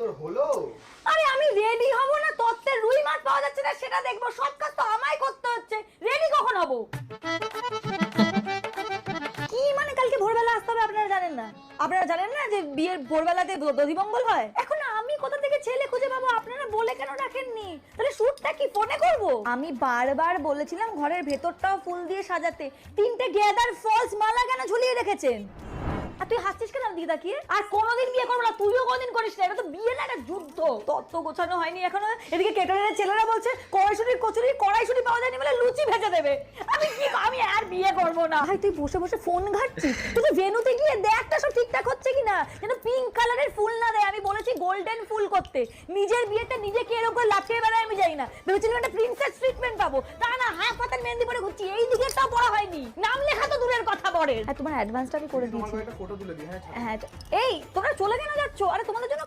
তোর হলো? আরে আমি রেডি হব না, তত্ত্বের রুই মাছ পাওয়া যাচ্ছে না, সেটা দেখব। সব কাজ তো আমায় করতে হচ্ছে। রেডি কখন হব? কি মানে কালকে ভোরবেলা আসতে হবে আপনারা জানেন না? আপনারা জানেন না যে বিয়ের ভোরবেলাতে দধিমঙ্গল হয়? এখন আমি কোথা থেকে ছেলে খুঁজে পাবো? আপনারা বলে কেন রাখেননি? তাহলে শুটটা কি ফোনে করব? আমি বারবার বলেছিলাম ঘরের ভেতরটাও ফুল দিয়ে সাজাতে। তিনটে গেদার ফলস মালা কেন ঝুলিয়ে রেখেছেন? আর তুই হাসছিস কেন দিকে তাকিয়ে? আর কোনোদিন বিয়ে করব না, তুইও কোনোদিন করিস না, এটা তো বিয়ে না এটা যুদ্ধ। তত্ত্ব গোছানো হয়নি এখনও। এদিকে কেটারের ছেলেরা বলছে, কড়াইশুটির কচুরি, কড়াইশুটি পাওয়া যায়নি বলে লুচি ভেজে দেবে। আমি কি আমি আর বিয়ে করব না। ভাই, তুই বসে বসে ফোন ঘাটছিস? তুই ভেনুতে গিয়ে দেখটা সব ঠিকঠাক হচ্ছে কিনা। যেন পিঙ্ক কালারের ফুল না দেয়। আমি বলেছি গোল্ডেন ফুল করতে। নিজের বিয়েতে নিজে কি এরকম লাফিয়ে বেড়ায় আমি যাই না। ভেবেছিলাম একটা প্রিন্সেস ট্রিটমেন্ট পাবো। তা না, হাফ হাতের মেহেন্দি পরে ঘুরছি। এই দিকেরটাও পড়া হয়নি। নাম লেখা তো দূরের কথা। পরে হ্যাঁ তোমার অ্যাডভান্সটা আমি করে দিয়েছি। একটা ফটো তুলে দিই হ্যাঁ। হ্যাঁ এই তোমরা চলে কেন যাচ্ছ? আরে তোমাদের জন্য